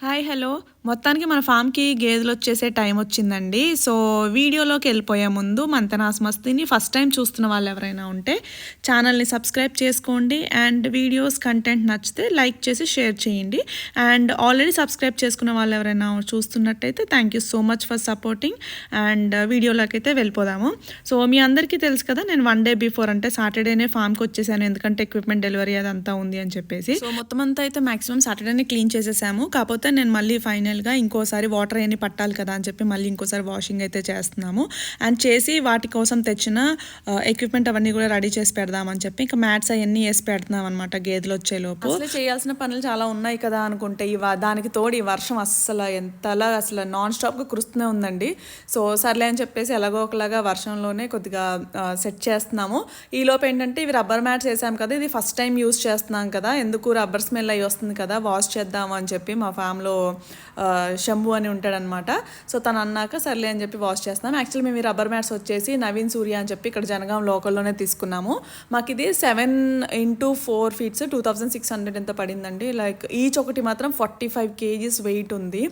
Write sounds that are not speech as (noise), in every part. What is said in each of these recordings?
Hi hello మొత్తానికి మన ఫామ్కి గేదెలు వచ్చేసే టైం వచ్చిందండి. సో వీడియోలోకి వెళ్ళిపోయే ముందు మంతనాస్ మస్తిని ఫస్ట్ టైం చూస్తున్న వాళ్ళు ఎవరైనా ఉంటే ఛానల్ని సబ్స్క్రైబ్ చేసుకోండి. అండ్ వీడియోస్ కంటెంట్ నచ్చితే లైక్ చేసి షేర్ చేయండి. అండ్ ఆల్రెడీ సబ్స్క్రైబ్ చేసుకున్న వాళ్ళు ఎవరైనా చూస్తున్నట్టయితే thank you so much for supporting. And వీడియోలోకి అయితే వెళ్ళిపోదాము. సో మీ అందరికీ తెలుసు కదా నేను వన్ డే బిఫోర్ అంటే సాటర్డేనే ఫామ్కి వచ్చేసాను. ఎందుకంటే ఎక్విప్మెంట్ డెలివరీ అదంతా ఉంది అని చెప్పేసి. సో మొత్తం అంతా అయితే మాక్సిమం సాటర్డేనే క్లీన్ చేసేసాము. కాకపోతే నేను మళ్ళీ ఫైనల్ ఫైనల్గా ఇంకోసారి వాటర్ అన్ని పట్టాలి కదా అని చెప్పి మళ్ళీ ఇంకోసారి వాషింగ్ అయితే చేస్తున్నాము. అండ్ చేసి వాటి కోసం తెచ్చిన ఎక్విప్మెంట్ అవన్నీ కూడా రెడీ చేసి పెడదామని చెప్పి ఇంకా మ్యాట్స్ అవన్నీ వేసి పెడుతున్నాం అనమాట గేదెలు వచ్చేలోపు లోపు. చేయాల్సిన పనులు చాలా ఉన్నాయి కదా అనుకుంటే ఈ దానికి తోడు ఈ వర్షం అస్సలు ఎంతలా అసలు నాన్ స్టాప్గా కురుస్తూనే ఉందండి. సో సర్లే అని చెప్పేసి ఎలాగో ఒకలాగా వర్షంలోనే కొద్దిగా సెట్ చేస్తున్నాము. ఈ లోపు ఏంటంటే ఇవి రబ్బర్ మ్యాట్స్ వేసాం కదా ఇది ఫస్ట్ టైం యూస్ చేస్తున్నాం కదా. ఎందుకు రబ్బర్ స్మెల్ అయ్యి వస్తుంది కదా వాష్ చేద్దాము అని చెప్పి మా ఫ్యామ్లో శంభు అని ఉంటాడనమాట. సో తను అన్నాక సర్లే అని చెప్పి వాష్ చేస్తాం యాక్చువల్ మేము ఈ రబ్బర్ మ్యాట్స్ వచ్చేసి నవీన్ సూర్య అని చెప్పి ఇక్కడ జనగాం లోకల్లోనే తీసుకున్నాము. మాకు ఇది seven into four feets two thousand six hundred ఎంత పడిందండి. లైక్ ఈచ్ ఒకటి మాత్రం ఫార్టీ ఫైవ్ కేజీస్ వెయిట్ ఉంది.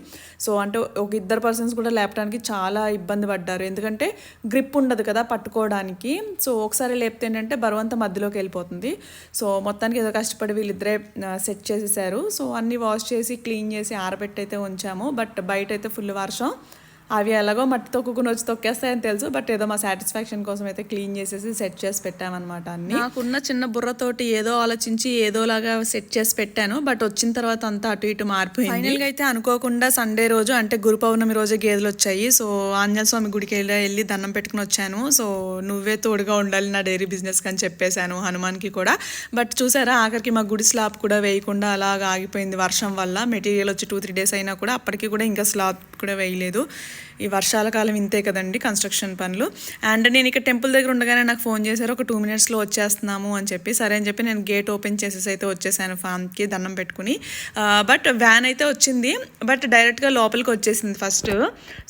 సో అంటే ఒక ఇద్దరు పర్సన్స్ కూడా లేపడానికి చాలా ఇబ్బంది పడ్డారు. ఎందుకంటే గ్రిప్ ఉండదు కదా పట్టుకోవడానికి. సో ఒకసారి లేపితే ఏంటంటే బరువంతా మధ్యలోకి వెళ్ళిపోతుంది. సో మొత్తానికి ఏదో కష్టపడి వీళ్ళిద్దరే సెట్ చేసేసారు. సో అన్నీ వాష్ చేసి క్లీన్ చేసి ఆరబెట్టయితే ఉంచారు వచ్చాము బట్ బయట అయితే ఫుల్ వర్షం అవి ఎలాగో మట్టి తొక్కుకుని వచ్చి తొక్కేస్తాయని తెలుసు బట్ ఏదో మా సాటిస్ఫాక్షన్ కోసం అయితే క్లీన్ చేసేసి సెట్ చేసి పెట్టామన్నమాట అన్ని. నాకున్న చిన్న బుర్రతోటి ఏదో ఆలోచించి ఏదోలాగా సెట్ చేసి పెట్టాను బట్ వచ్చిన తర్వాత అంతా అటు ఇటు మారిపోయింది. ఫైనల్గా అయితే అనుకోకుండా సండే రోజు అంటే గురు పౌర్ణమి రోజు గేదెలు వచ్చాయి సో ఆంజనేయ స్వామి గుడికి వెళ్ళి వెళ్ళి దండం పెట్టుకుని వచ్చాను. సో నువ్వే తోడుగా ఉండాలి నా డైరీ బిజినెస్ అని చెప్పేశాను హనుమాన్కి కూడా. బట్ చూసారా ఆఖరికి మా గుడి స్లాబ్ కూడా వేయకుండా అలాగ ఆగిపోయింది వర్షం వల్ల. మెటీరియల్ వచ్చి టూ త్రీ డేస్ అయినా కూడా అప్పటికి కూడా ఇంకా స్లాబ్ కూడా వేయలేదు. ఈ వర్షాల కాలం ఇంతే కదండి కన్స్ట్రక్షన్ పనులు. అండ్ నేను ఇక్కడ టెంపుల్ దగ్గర ఉండగానే నాకు ఫోన్ చేశారు ఒక టూ మినిట్స్లో వచ్చేస్తున్నాము అని చెప్పి. సరే అని చెప్పి నేను గేట్ ఓపెన్ చేసేసి అయితే వచ్చేసాను ఫామ్కి దండం పెట్టుకుని. బట్ వ్యాన్ అయితే వచ్చింది బట్ డైరెక్ట్గా లోపలికి వచ్చేసింది ఫస్ట్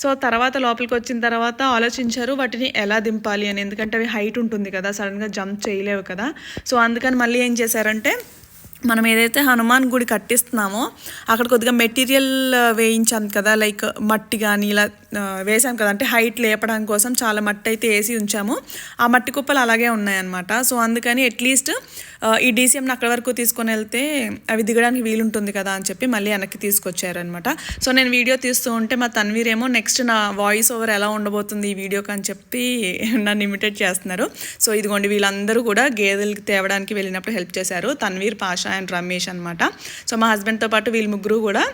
సో తర్వాత లోపలికి వచ్చిన తర్వాత ఆలోచించారు వాటిని ఎలా దింపాలి అని. ఎందుకంటే అవి హైట్ ఉంటుంది కదా సడన్గా జంప్ చేయలేవు కదా. సో అందుకని మళ్ళీ ఏం చేశారంటే మనం ఏదైతే హనుమాన్ గుడి కట్టిస్తున్నామో అక్కడ కొద్దిగా మెటీరియల్ వేయించాం కదా లైక్ మట్టి కానీ ఇలా వేసాం కదా అంటే హైట్ లేపడం కోసం చాలా మట్టి అయితే వేసి ఉంచాము. ఆ మట్టి కుప్పలు అలాగే ఉన్నాయన్నమాట. సో అందుకని అట్లీస్ట్ ఈ డీసీఎంని అక్కడ వరకు తీసుకొని వెళ్తే అవి దిగడానికి వీలుంటుంది కదా అని చెప్పి మళ్ళీ వెనక్కి తీసుకొచ్చారనమాట సో నేను వీడియో తీస్తూ ఉంటే మా తన్వీర్ ఏమో నెక్స్ట్ నా వాయిస్ ఓవర్ ఎలా ఉండబోతుంది ఈ వీడియోకి అని చెప్పి నన్ను ఇమిటేట్ చేస్తున్నారు. సో ఇదిగోండి వీళ్ళందరూ కూడా గేదెలకి తేవడానికి వెళ్ళినప్పుడు హెల్ప్ చేశారు తన్వీర్ పాషా అండ్ రమేష్ అనమాట సో మా హస్బెండ్తో పాటు వీళ్ళు ముగ్గురు కూడా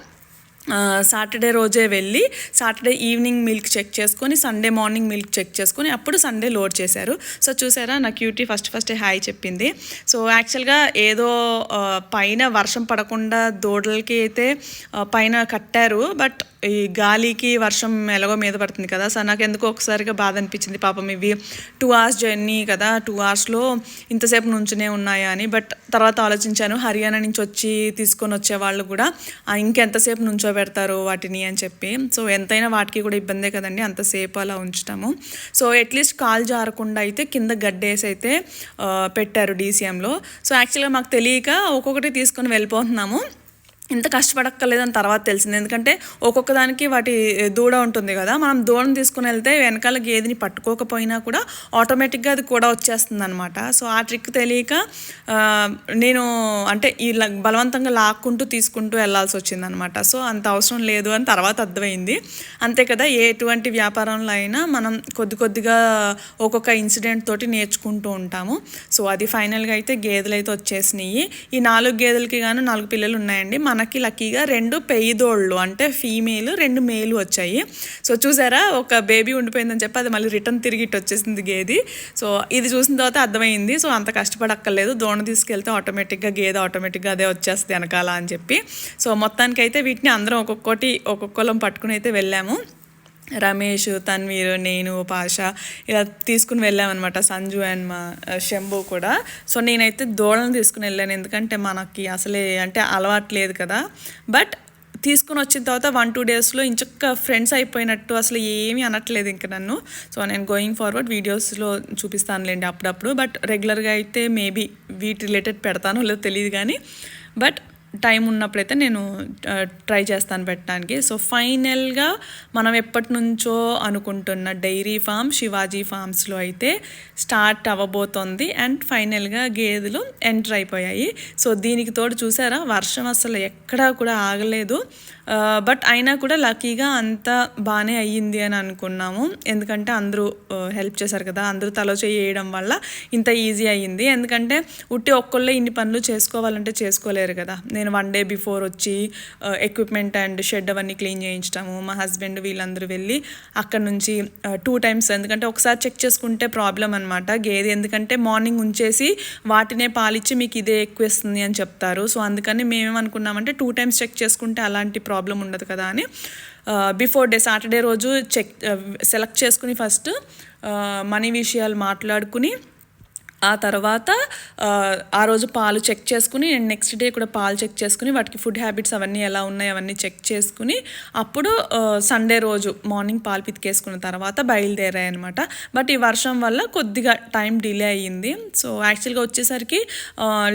సాటర్డే రోజే వెళ్ళి సాటర్డే ఈవినింగ్ మిల్క్ చెక్ చేసుకొని సండే మార్నింగ్ మిల్క్ చెక్ చేసుకొని అప్పుడు సండే లోడ్ చేశారు. సో చూసారా నా క్యూటీ ఫస్ట్ ఫస్ట్ హాయ్ చెప్పింది. సో యాక్చువల్గా ఏదో పైన వర్షం పడకుండా దూడలకి అయితే పైన కట్టారు. బట్ ఈ గాలికి వర్షం ఎలాగో మీద పడుతుంది కదా సో నాకు ఎందుకో ఒకసారిగా బాధ అనిపించింది. పాపం ఇవి టూ అవర్స్ జర్నీ కదా టూ అవర్స్లో ఇంతసేపు నుంచునే ఉన్నాయా అని. బట్ తర్వాత ఆలోచించాను హర్యానా నుంచి వచ్చి తీసుకొని వచ్చే వాళ్ళు కూడా "ఆ, ఇంకెంతసేపు పెడతారు వాటిని అని చెప్పి. సో ఎంతైనా వాటికి కూడా ఇబ్బందే కదండి. అంతసేపు అలా ఉంచుతాము. సో అట్లీస్ట్ కాలు జారకుండా అయితే కింద గడ్డేసి అయితే పెట్టారు డీసీఎంలో సో యాక్చువల్గా మాకు తెలియక ఒక్కొక్కటి తీసుకొని వెళ్ళిపోతున్నాము. ఇంత కష్టపడక్కర్లేదని తర్వాత తెలిసింది. ఎందుకంటే ఒక్కొక్క దానికి వాటి దూడ ఉంటుంది కదా మనం దూడను తీసుకుని వెళ్తే వెనకాల గేదెని పట్టుకోకపోయినా కూడా ఆటోమేటిక్గా అది కూడా వచ్చేస్తుంది అనమాట సో ఆ ట్రిక్ తెలియక నేను అంటే ఈ ల- బలవంతంగా లాక్కుంటూ తీసుకుంటూ వెళ్ళాల్సి వచ్చింది అనమాట సో అంత అవసరం లేదు అని తర్వాత అర్థమైంది. అంతే కదా ఏ ఎటువంటి వ్యాపారంలో అయినా మనం కొద్ది కొద్దిగా ఒక్కొక్క ఇన్సిడెంట్ తోటి నేర్చుకుంటూ ఉంటాము. సో అది ఫైనల్గా అయితే గేదెలు అయితే వచ్చేసినాయి ఈ నాలుగు గేదెలకి గాను నాలుగు పిల్లలు ఉన్నాయండి మనకి లక్కీగా రెండు పెయ్యిదోళ్ళు అంటే ఫీమేల్ రెండు మేలు వచ్చాయి. సో చూసారా? ఒక బేబీ ఉండిపోయిందని చెప్పి అది మళ్ళీ రిటర్న్ తిరిగి ఇటు వచ్చేసింది గేది. సో ఇది చూసిన తర్వాత అర్థమైంది. సో అంత కష్టపడక్కర్లేదు. దోణ తీసుకెళ్తే ఆటోమేటిక్గా గేదె ఆటోమేటిక్గా అదే వచ్చేస్తుంది వెనకాల అని చెప్పి. సో మొత్తానికైతే వీటిని అందరం ఒక్కొక్కటి ఒక్కొక్కలం పట్టుకుని అయితే వెళ్ళాము. రమేష్ తన్వీర్ నేను పాష ఇలా తీసుకుని వెళ్ళామన్నమాట సంజు అండ్ మా శంభు కూడా. సో నేనైతే దూడలను తీసుకుని వెళ్ళాను ఎందుకంటే మనకి అసలే అంటే అలవాటు లేదు కదా. బట్ తీసుకుని వచ్చిన తర్వాత వన్ టూ డేస్లో ఇంచక్క ఫ్రెండ్స్ అయిపోయినట్టు అసలు ఏమీ అనట్లేదు ఇంక నన్ను. సో నేను గోయింగ్ ఫార్వర్డ్ వీడియోస్లో చూపిస్తానులేండి అప్పుడప్పుడు. బట్ రెగ్యులర్గా అయితే మేబీ వీటి రిలేటెడ్ పెడతానో లేదో తెలియదు కానీ. బట్ టైం ఉన్నప్పుడైతే నేను ట్రై చేస్తాను పెట్టడానికి. సో ఫైనల్గా మనం ఎప్పటి నుంచో అనుకుంటున్న డైరీ ఫామ్ శివాజీ ఫామ్స్లో అయితే స్టార్ట్ అవ్వబోతోంది. అండ్ ఫైనల్గా గేదెలు ఎంటర్ అయిపోయాయి. సో దీనికి తోడు చూసారా వర్షం అసలు ఎక్కడా కూడా ఆగలేదు. బట్ అయినా కూడా లక్కీగా అంత బాగానే అయ్యింది అని అనుకున్నాము. ఎందుకంటే అందరూ హెల్ప్ చేశారు కదా అందరూ తలో చేయడం వల్ల ఇంత ఈజీ అయ్యింది. ఎందుకంటే ఉట్టి ఒక్కళ్ళే ఇన్ని పనులు చేసుకోవాలంటే చేసుకోలేరు కదా. నేను వన్ డే బిఫోర్ వచ్చి ఎక్విప్మెంట్ అండ్ షెడ్ అవన్నీ క్లీన్ చేయించడము మా హస్బెండ్ వీళ్ళందరూ వెళ్ళి అక్కడ నుంచి టూ టైమ్స్ ఎందుకంటే ఒకసారి చెక్ చేసుకుంటే ప్రాబ్లం అనమాట గేదె ఎందుకంటే మార్నింగ్ ఉంచేసి వాటినే పాలిచ్చి మీకు ఇదే ఎక్కువ ఇస్తుంది అని చెప్తారు. సో అందుకని మేమేమనుకున్నామంటే టూ టైమ్స్ చెక్ చేసుకుంటే అలాంటి ప్రాబ్లం ఉండదు కదా అని బిఫోర్ డే సాటర్డే రోజు చెక్ సెలెక్ట్ చేసుకుని ఫస్ట్ మనీ విషయాలు మాట్లాడుకుని ఆ తర్వాత ఆ రోజు పాలు చెక్ చేసుకుని అండ్ నెక్స్ట్ డే కూడా పాలు చెక్ చేసుకుని వాటికి ఫుడ్ హ్యాబిట్స్ అవన్నీ ఎలా ఉన్నాయి అవన్నీ చెక్ చేసుకుని అప్పుడు సండే రోజు మార్నింగ్ పాలు పితికేసుకున్న తర్వాత బయలుదేరాయి అనమాట బట్ ఈ వర్షం వల్ల కొద్దిగా టైం డిలే అయ్యింది. సో యాక్చువల్గా వచ్చేసరికి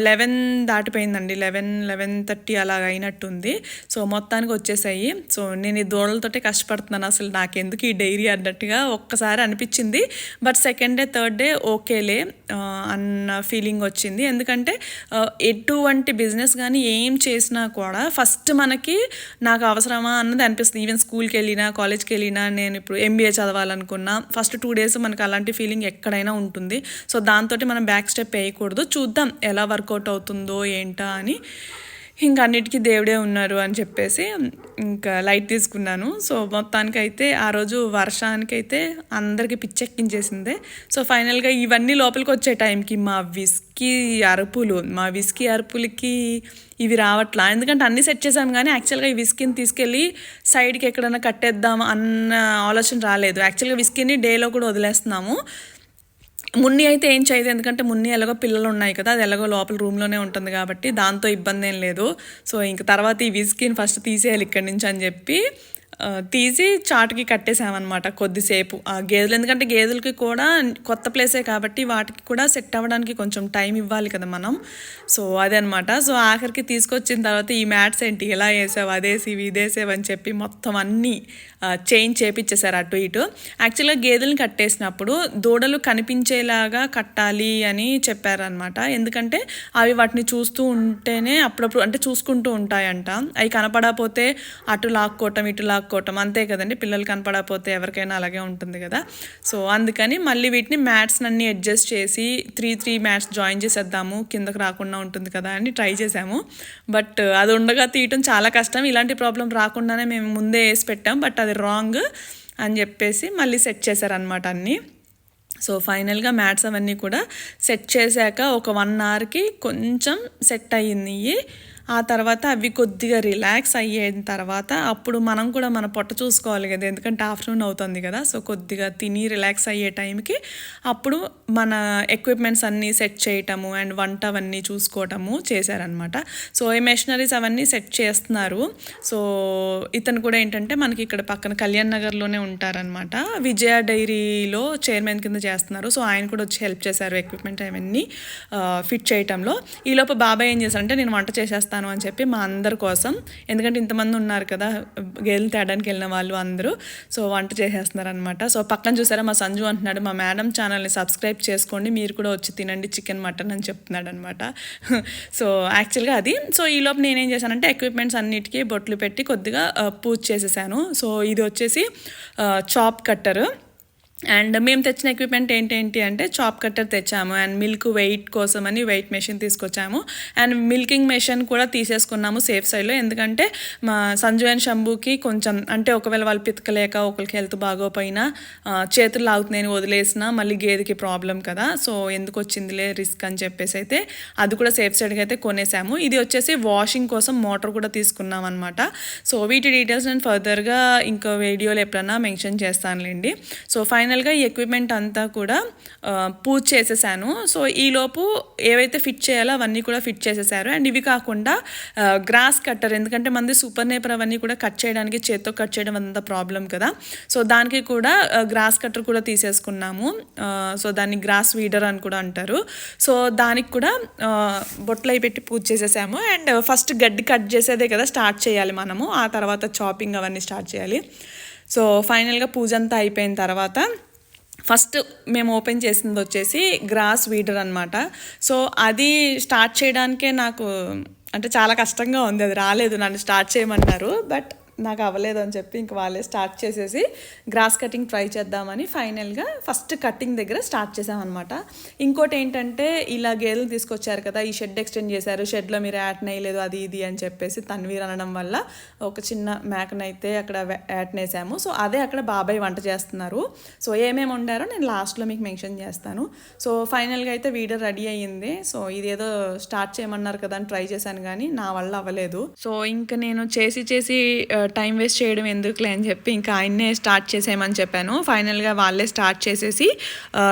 లెవెన్ దాటిపోయిందండి. లెవెన్ లెవెన్ థర్టీ అలా అయినట్టుంది. సో మొత్తానికి వచ్చేసాయి. సో నేను ఈ దూడలతోటే కష్టపడుతున్నాను. అసలు నాకెందుకు ఈ డైరీ అన్నట్టుగా ఒక్కసారి అనిపించింది. But second day third day ఓకేలే. అన్న ఫీలింగ్ వచ్చింది. ఎందుకంటే ఎటువంటి బిజినెస్ కానీ ఏం చేసినా కూడా ఫస్ట్ మనకి నాకు అవసరమా అన్నది అనిపిస్తుంది. ఈవెన్ స్కూల్కి వెళ్ళినా కాలేజ్కి వెళ్ళినా నేను ఇప్పుడు ఎంబీఏ చదవాలనుకున్నా ఫస్ట్ టూ డేస్ మనకు అలాంటి ఫీలింగ్ ఎక్కడైనా ఉంటుంది. సో దాంతో మనం బ్యాక్ స్టెప్ వేయకూడదు. చూద్దాం ఎలా వర్కౌట్ అవుతుందో ఏంటా అని. ఇంకా అన్నిటికీ దేవుడే ఉన్నారు అని చెప్పేసి ఇంకా లైట్ తీసుకున్నాను. సో మొత్తానికి అయితే ఆ రోజు వర్షానికైతే అందరికీ పిచ్చెక్కించేసిందే. సో ఫైనల్గా ఇవన్నీ లోపలికి వచ్చే టైంకి మా విస్కీ అరుపులు మా విస్కీ అరుపులకి ఇవి రావట్లా? ఎందుకంటే అన్ని సెట్ చేసాం కానీ యాక్చువల్గా ఈ విస్కీని తీసుకెళ్ళి సైడ్కి ఎక్కడైనా కట్టేద్దాం అన్న ఆలోచన రాలేదు. యాక్చువల్గా విస్కీని డేలో కూడా వదిలేస్తున్నాము. మున్ని అయితే ఏం చేయదు ఎందుకంటే మున్ని ఎలాగో పిల్లలు ఉన్నాయి కదా అది ఎలాగో లోపల రూమ్లోనే ఉంటుంది కాబట్టి దాంతో ఇబ్బంది ఏం లేదు. సో ఇంక తర్వాత ఈ విస్కీని ఫస్ట్ తీసేయాలి ఇక్కడి నుంచి అని చెప్పి తీసి చాటుకి కట్టేసామన్నమాట కొద్దిసేపు ఆ గేదెలు. ఎందుకంటే గేదెలకి కూడా కొత్త ప్లేసే కాబట్టి వాటికి కూడా సెట్ అవ్వడానికి కొంచెం టైం ఇవ్వాలి కదా మనం. సో అదే అనమాట సో ఆఖరికి తీసుకొచ్చిన తర్వాత ఈ మ్యాట్స్ ఏంటి? ఎలా వేసావు? అదేసి ఇదేసేవి అని చెప్పి మొత్తం అన్నీ చేంజ్ చేపించేశారు అటు ఇటు. యాక్చువల్గా గేదెలను కట్టేసినప్పుడు దూడలు కనిపించేలాగా కట్టాలి అని చెప్పారనమాట ఎందుకంటే అవి వాటిని చూస్తూ ఉంటేనే అప్పుడప్పుడు అంటే చూసుకుంటూ ఉంటాయంట. అవి కనపడకపోతే అటు లాక్కోవటం ఇటు లాక్కోవటం అంతే కదండి పిల్లలు కనపడకపోతే ఎవరికైనా అలాగే ఉంటుంది కదా. సో అందుకని మళ్ళీ వీటిని మ్యాట్స్ అన్ని అడ్జస్ట్ చేసి త్రీ త్రీ మ్యాట్స్ జాయిన్ చేసేద్దాము కిందకు రాకుండా ఉంటుంది కదా అని ట్రై చేసాము. బట్ అది ఉండగా తీయటం చాలా కష్టం. ఇలాంటి ప్రాబ్లం రాకుండానే మేము ముందే వేసి పెట్టాం బట్ అది రాంగ్ అని చెప్పేసి మళ్ళీ సెట్ చేశారనమాట అన్నీ. సో ఫైనల్గా మ్యాట్స్ అవన్నీ కూడా సెట్ చేశాక ఒక వన్ అవర్కి కొంచెం సెట్ అయ్యింది. ఆ తర్వాత అవి కొద్దిగా రిలాక్స్ అయ్యిన తర్వాత అప్పుడు మనం కూడా మన పొట్ట చూసుకోవాలి కదా ఎందుకంటే ఆఫ్టర్నూన్ అవుతుంది కదా సో కొద్దిగా తిని రిలాక్స్ అయ్యే టైంకి అప్పుడు మన ఎక్విప్మెంట్స్ అన్నీ సెట్ చేయటము అండ్ వంట అవన్నీ చూసుకోవటము చేశారనమాట సో ఈ మెషినరీస్ అవన్నీ సెట్ చేస్తున్నారు. సో ఇతను కూడా ఏంటంటే మనకి ఇక్కడ పక్కన కళ్యాణ్ నగర్లోనే ఉంటారనమాట విజయ డైరీలో చైర్మన్ కింద చేస్తున్నారు. సో ఆయన కూడా వచ్చి హెల్ప్ చేశారు ఎక్విప్మెంట్ అవన్నీ ఫిట్ చేయటంలో. ఈలోపు బాబాయ్ ఏం చేశారంటే నేను వంట చేసేస్తాను చేస్తాను అని చెప్పి మా అందరి కోసం. ఎందుకంటే ఇంతమంది ఉన్నారు కదా గేదెలు తేడానికి వెళ్ళిన వాళ్ళు అందరూ. సో వంట చేసేస్తున్నారనమాట సో పక్కన చూసారా మా సంజు అంటున్నాడు మా మేడం ఛానల్ని సబ్స్క్రైబ్ చేసుకోండి మీరు కూడా వచ్చి తినండి చికెన్ మటన్ అని చెప్తున్నాడు అనమాట (laughs) సో యాక్చువల్గా అది. సో ఈలోపు నేనేం చేశానంటే ఎక్విప్మెంట్స్ అన్నిటికీ బొట్లు పెట్టి కొద్దిగా పూజ చేసేసాను. సో ఇది వచ్చేసి చాప్ కట్టరు. అండ్ మేము తెచ్చిన ఎక్విప్మెంట్ ఏంటేంటి అంటే చాప్ కట్టర్ తెచ్చాము అండ్ మిల్క్ వెయిట్ కోసం అని వెయిట్ మెషిన్ తీసుకొచ్చాము. అండ్ మిల్కింగ్ మెషిన్ కూడా తీసేసుకున్నాము సేఫ్ సైడ్లో ఎందుకంటే మా సంజు అండ్ శంభుకి కొంచెం అంటే ఒకవేళ వాళ్ళు పితకలేక ఒకరికి హెల్త్ బాగోపోయినా చేతులు లాగుతున్నాయని వదిలేసిన మళ్ళీ గేదెకి ప్రాబ్లం కదా. సో ఎందుకు వచ్చిందిలే రిస్క్ అని చెప్పేసి అయితే అది కూడా సేఫ్ సైడ్కి అయితే కొనేసాము. ఇది వచ్చేసి వాషింగ్ కోసం మోటార్ కూడా తీసుకున్నాం అనమాట సో వీటి డీటెయిల్స్ నేను ఫర్దర్గా ఇంకో వీడియోలు ఎప్పుడన్నా మెన్షన్ చేస్తానులేండి. సో ఫైన్ ఫైనల్గా ఈ ఎక్విప్మెంట్ అంతా కూడా పూజ చేసేసాను. సో ఈలోపు ఏవైతే ఫిట్ చేయాలో అవన్నీ కూడా ఫిట్ చేసేసారు. అండ్ ఇవి కాకుండా గ్రాస్ కట్టర్ ఎందుకంటే మంది సూపర్ నేపర్ అవన్నీ కూడా కట్ చేయడానికి చేత్తో కట్ చేయడం అంత ప్రాబ్లం కదా. సో దానికి కూడా గ్రాస్ కట్టర్ కూడా తీసేసుకున్నాము. సో దాన్ని గ్రాస్ వీడర్ అని కూడా అంటారు. సో దానికి కూడా బొట్లై పెట్టి పూజ చేసేసాము. అండ్ ఫస్ట్ గడ్డి కట్ చేసేదే కదా స్టార్ట్ చేయాలి మనము. ఆ తర్వాత చాపింగ్ అవన్నీ స్టార్ట్ చేయాలి. సో ఫైనల్గా పూజ అంతా అయిపోయిన తర్వాత ఫస్ట్ మేము ఓపెన్ చేసింది వచ్చేసి గ్రాస్ వీడర్ అనమాట సో అది స్టార్ట్ చేయడానికే నాకు అంటే చాలా కష్టంగా ఉంది అది రాలేదు నన్ను స్టార్ట్ చేయమన్నారు. బట్ నాకు అవ్వలేదు అని చెప్పి ఇంక వాళ్ళే స్టార్ట్ చేసేసి గ్రాస్ కటింగ్ ట్రై చేద్దామని ఫైనల్గా ఫస్ట్ కటింగ్ దగ్గర స్టార్ట్ చేసామన్నమాట. ఇంకోటి ఏంటంటే ఇలా గేదెలు తీసుకొచ్చారు కదా ఈ షెడ్ ఎక్స్టెండ్ చేశారు షెడ్లో మీరు యాట్ నేయలేదు అది ఇది అని చెప్పేసి తన్వీర్ అనడం వల్ల ఒక చిన్న మేకనైతే అక్కడ యాట్ నేసాము. సో అదే అక్కడ బాబాయ్ వంట చేస్తున్నారు. సో ఏమేమి వండారో నేను లాస్ట్లో మీకు మెన్షన్ చేస్తాను. సో ఫైనల్గా అయితే వీడియో రెడీ అయ్యింది. సో ఇదేదో స్టార్ట్ చేయమన్నారు కదా అని ట్రై చేశాను కానీ నా వల్ల అవ్వలేదు. సో ఇంకా నేను చేసి చేసి టైం వేస్ట్ చేయడం ఎందుకులే అని చెప్పి ఇంకా ఆయన్నే స్టార్ట్ చేసేయమని చెప్పాను. ఫైనల్గా వాళ్ళే స్టార్ట్ చేసేసి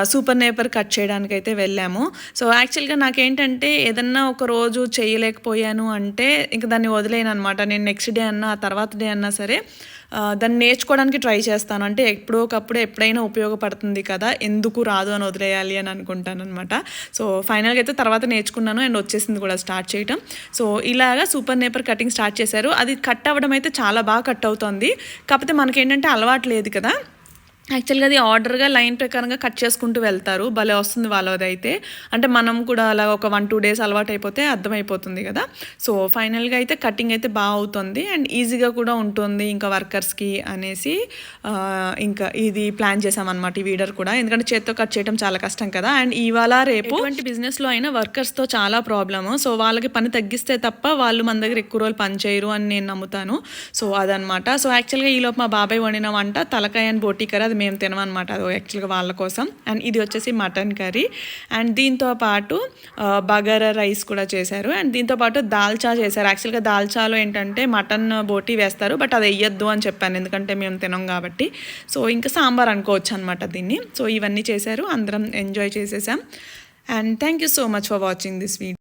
సూపర్ నేపర్ కట్ చేయడానికి అయితే వెళ్ళాము. సో యాక్చువల్గా నాకేంటంటే ఏదన్నా ఒక రోజు చేయలేకపోయాను అంటే ఇంకా దాన్ని వదిలేను అనమాట నేను నెక్స్ట్ డే అన్నా ఆ తర్వాత డే అన్నా సరే దాన్ని నేర్చుకోవడానికి ట్రై చేస్తాను. అంటే ఎప్పుడో ఒకప్పుడు ఎప్పుడైనా ఉపయోగపడుతుంది కదా ఎందుకు రాదు అని వదిలేయాలి అని అనుకుంటాను అనమాట సో ఫైనల్గా అయితే తర్వాత నేర్చుకున్నాను అండ్ వచ్చేసింది కూడా స్టార్ట్ చేయటం. సో ఇలాగా సూపర్ నేపర్ కటింగ్ స్టార్ట్ చేశారు. అది కట్ అవ్వడం అయితే చాలా బాగా కట్ అవుతుంది. కాకపోతే మనకేంటంటే అలవాటు లేదు కదా. యాక్చువల్గా అది ఆర్డర్గా లైన్ ప్రకారంగా కట్ చేసుకుంటూ వెళ్తారు. భలే వస్తుంది వాళ్ళది అయితే. అంటే మనం కూడా అలా ఒక వన్ టూ డేస్ అలవాటు అయిపోతే అర్థమైపోతుంది కదా. సో ఫైనల్గా అయితే కటింగ్ అయితే బాగా అవుతుంది. అండ్ ఈజీగా కూడా ఉంటుంది ఇంకా వర్కర్స్కి అనేసి ఇంకా ఇది ప్లాన్ చేసామన్నమాట ఈ వీడర్ కూడా. ఎందుకంటే చేత్తో కట్ చేయడం చాలా కష్టం కదా. అండ్ ఇవాళ రేపు ఎటువంటి బిజినెస్లో అయినా వర్కర్స్తో చాలా ప్రాబ్లము. సో వాళ్ళకి పని తగ్గిస్తే తప్ప వాళ్ళు మన దగ్గర ఎక్కువ రోజులు పని చేయరు అని నేను నమ్ముతాను. సో అదనమాట సో యాక్చువల్గా ఈలోపు మా బాబాయ్ వండిన వంట తలకాయ అండ్ బోటీ కర్రీ అది మేము తినమనమాట అది యాక్చువల్గా వాళ్ళ కోసం. అండ్ ఇది వచ్చేసి మటన్ కర్రీ. అండ్ దీంతో పాటు బగారా రైస్ కూడా చేశారు. అండ్ దీంతో పాటు దాల్చా చేశారు. యాక్చువల్గా దాల్చాలో ఏంటంటే మటన్ బోటి వేస్తారు బట్ అది వేయద్దు అని చెప్పాను. ఎందుకంటే మేము తినం కాబట్టి. సో ఇంకా సాంబార్ అనుకోవచ్చు అనమాట దీన్ని. సో ఇవన్నీ చేశారు. అందరం ఎంజాయ్ చేసేసాం. And thank you so much for watching this video.